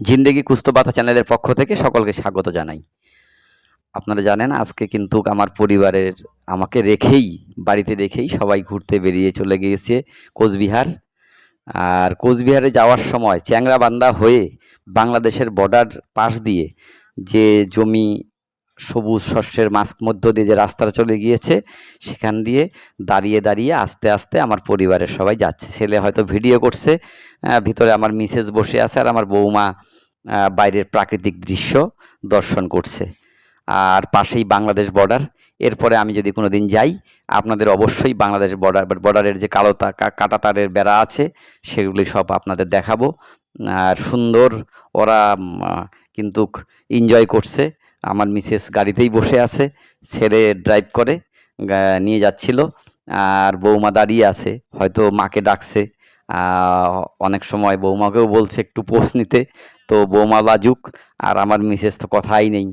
জিন্দেগি কুস্তবাতা চ্যানেলের পক্ষ থেকে সকলকে স্বাগত জানাই। আপনারা জানেন, আজকে কিন্তু আমার পরিবারের আমাকে রেখেই, বাড়িতে রেখেই সবাই ঘুরতে বেরিয়ে চলে গিয়েছে কোচবিহার। আর কোচবিহারে যাওয়ার সময় চ্যাংরাবান্ধা হয়ে বাংলাদেশের বর্ডার পাশ দিয়ে যে জমি সবুজ শস্যের মাঝ মধ্য দিয়ে যে রাস্তাটা চলে গিয়েছে, সেখান দিয়ে দাঁড়িয়ে দাঁড়িয়ে আস্তে আস্তে আমার পরিবারের সবাই যাচ্ছে। ছেলে হয়তো ভিডিও করছে ভিতরে আমার মিসেস বসে আছে আর আমার বৌমা বাইরের প্রাকৃতিক দৃশ্য দর্শন করছে। আর পাশেই বাংলাদেশ বর্ডার এরপরে আমি যদি কোনো দিন যাই, আপনাদের অবশ্যই বাংলাদেশ বর্ডার বর্ডারের যে কালো কাটা তারের বেড়া আছে, সেগুলি সব আপনাদের দেখাবো। আর সুন্দর, ওরা কিন্তু এনজয় করছে। আমার মিসেস গাড়িতেই বসে আছে, ছেড়ে ড্রাইভ করে নিয়ে যাচ্ছিল। আর বৌমা দাঁড়িয়ে আছে, হয়তো মাকে ডাকছে। অনেক সময় বৌমাকেও বলছে একটু পোষ নিতে। তো বৌমা লাজুক, আর আমার মিসেস তো কথাই নেই।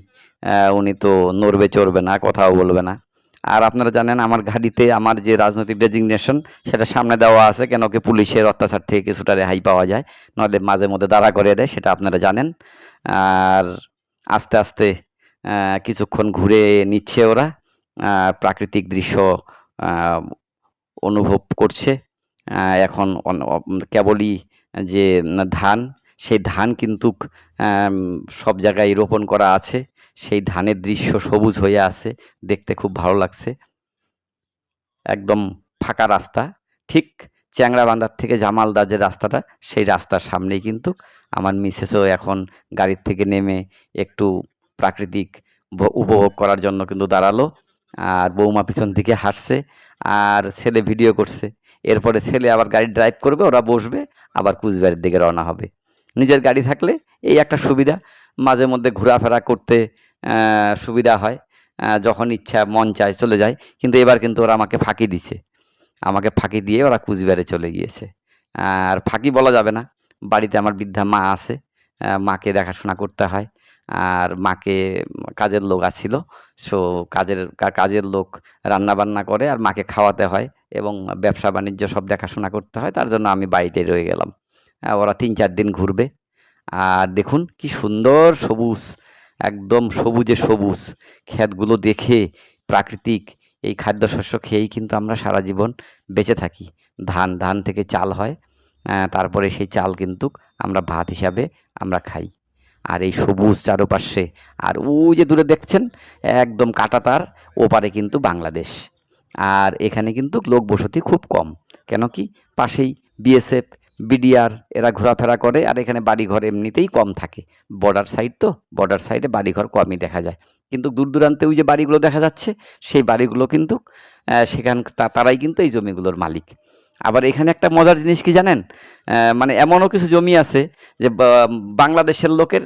উনি তো নড়বে চড়বে না, কথাও বলবে না। আর আপনারা জানেন, আমার গাড়িতে আমার যে রাজনৈতিক ডেজিগনেশন সেটা সামনে দেওয়া আছে, কেন কি পুলিশের অত্যাচার থেকে কিছুটা রেহাই পাওয়া যায়। নাহলে মাঝে মধ্যে দাঁড়া করে দেয়, সেটা আপনারা জানেন। আর আস্তে আস্তে কিছুক্ষণ ঘুরে নিচ্ছে ওরা। প্রাকৃতিক দৃশ্য অনুভব করছে। এখন কেবলই যে ধান, সেই ধান কিন্তু সব জায়গায় রোপণ করা আছে। সেই ধানের দৃশ্য সবুজ হয়ে আছে। দেখতে খুব ভালো লাগছে। একদম ফাঁকা রাস্তা। ঠিক চ্যাংড়াবান্ধার থেকে জামালদা যে রাস্তাটা, সেই রাস্তার সামনেই কিন্তু আমার মিসেসও এখন গাড়ির থেকে নেমে একটু প্রাকৃতিক উপভোগ করার জন্য কিন্তু দাঁড়াল। আর বৌমা পিছন থেকে হাসছে আর ছেলে ভিডিও করছে। এরপরে ছেলে আবার গাড়ি ড্রাইভ করবে, ওরা বসবে, আবার কুচবিহারের দিকে রওনা হবে। নিজের গাড়ি থাকলে এই একটা সুবিধা, মাঝে মধ্যে ঘোরাফেরা করতে সুবিধা হয় যখন ইচ্ছা মন চায় চলে যায়, কিন্তু এবার কিন্তু ওরা আমাকে ফাঁকি দিছে। আমাকে ফাঁকি দিয়ে ওরা কুচবিহারে চলে গিয়েছে। আর ফাঁকি বলা যাবে না, বাড়িতে আমার বৃদ্ধা মা আছে মাকে দেখাশোনা করতে হয়। আর মাকে কাজের লোক আছিল। সো কাজের কাজের লোক রান্না বান্না করে আর মাকে খাওয়াতে হয় এবং ব্যবসা বাণিজ্য সব দেখাশোনা করতে হয়। তার জন্য আমি বাড়িতে রয়ে গেলাম। ওরা তিন চার দিন ঘুরবে। আর দেখুন কি সুন্দর সবুজ, একদম সবুজে সবুজ। ক্ষেতগুলো দেখে প্রাকৃতিক এই খাদ্যশস্য খেয়েই কিন্তু আমরা সারা জীবন বেঁচে থাকি। ধান ধান থেকে চাল হয়। তারপরে সেই চাল কিন্তু আমরা ভাত হিসাবে আমরা খাই। আর এই সবুজ চারপাশে, আর ওই যে দূরে দেখছেন, একদম কাটাতার, ওপারে কিন্তু বাংলাদেশ। আর এখানে কিন্তু লোক বসতি খুব কম। কেন কি? পাশেই বিএসএফ, বিডিআর, এরা ঘোরাফেরা করে, আর এখানে বাড়িঘর এমনিতেই কম থাকে। বর্ডার সাইড তো, বর্ডার সাইডে বাড়িঘর কমই দেখা যায়। কিন্তু দূর দূরান্তে ওই যে বাড়িগুলো দেখা যাচ্ছে, সেই বাড়িগুলো কিন্তু সেখান তারাই কিন্তু এই জমিগুলোর মালিক। আবার এখানে একটা মজার জিনিস কি জানেন? মানে এমনও কিছু জমি আছে যে বাংলাদেশের লোকের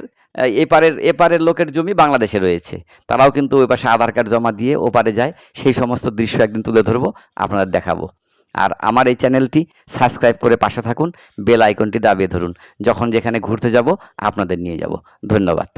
এপারের এপারের লোকের জমি বাংলাদেশে রয়েছে। তারাও কিন্তু ওই পাশে আধার কার্ড জমা দিয়ে ওপারে যায়। সেই সমস্ত দৃশ্য একদিন তুলে ধরবো, আপনাদের দেখাবো। আর আমার এই চ্যানেলটি সাবস্ক্রাইব করে পাশে থাকুন, বেল আইকনটি দাবিয়ে ধরুন। যখন যেখানে ঘুরতে যাব, আপনাদের নিয়ে যাব। ধন্যবাদ।